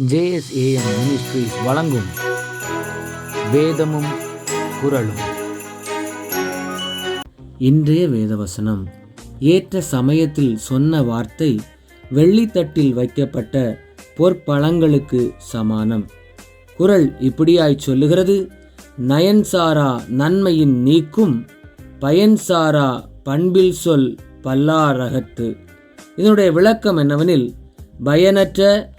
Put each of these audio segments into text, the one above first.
JSAM ministries வழங்கும் வேதமும் குரலும் இன்றைய வேதவசனம். ஏற்ற சமயத்தில் சொன்ன வார்த்தை வெள்ளித்தட்டில் வைக்கப்பட்ட பொற்பழங்களுக்கு சமானம். குரல் இப்படியாய் சொல்லுகிறது நயன்சாரா நன்மையின் நீக்கும் பயன்சாரா பண்பில் சொல் பல்லாரகத்து. இதனுடைய விளக்கம் என்னவெனில் பயனற்ற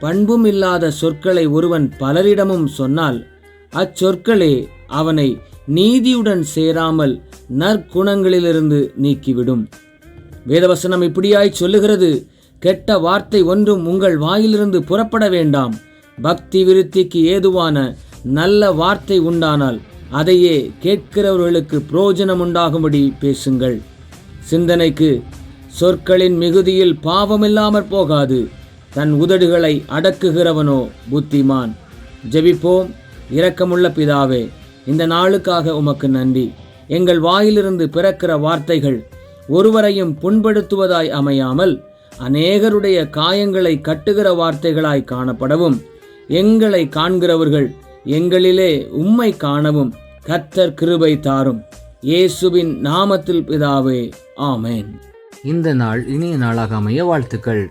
பண்பும் இல்லாத சொற்களை ஒருவன் பலரிடமும் சொன்னால் அச்சொற்களே அவனை நீதியுடன் சேராமல் நற்குணங்களிலிருந்து நீக்கிவிடும். வேதவசனம் இப்படியாய் சொல்லுகிறது கெட்ட வார்த்தை ஒன்றும் உங்கள் வாயிலிருந்து புறப்பட வேண்டாம். பக்தி விருத்திக்கு ஏதுவான நல்ல வார்த்தை உண்டானால் அதையே கேட்கிறவர்களுக்கு புரோஜனம் உண்டாகும்படி பேசுங்கள். சிந்தனைக்கு சொற்களின் மிகுதியில் பாவமில்லாமற் போகாது. தன் உதடுகளை அடக்குகிறவனோ புத்திமான். ஜெபிப்போம். இரக்கமுள்ள பிதாவே இந்த நாளுக்காக உமக்கு நன்றி. எங்கள் வாயிலிருந்து பிறக்கிற வார்த்தைகள் ஒருவரையும் புண்படுத்துவதாய் அமையாமல் அநேகருடைய காயங்களை கட்டுகிற வார்த்தைகளாய் காணப்படவும் எங்களை காண்கிறவர்கள் எங்களிலே உம்மை காணவும் கத்தர் கிருபை தாரும். இயேசுவின் நாமத்தில் பிதாவே ஆமேன். இந்த நாள் இனிய நாளாக அமைய வாழ்த்துக்கள்.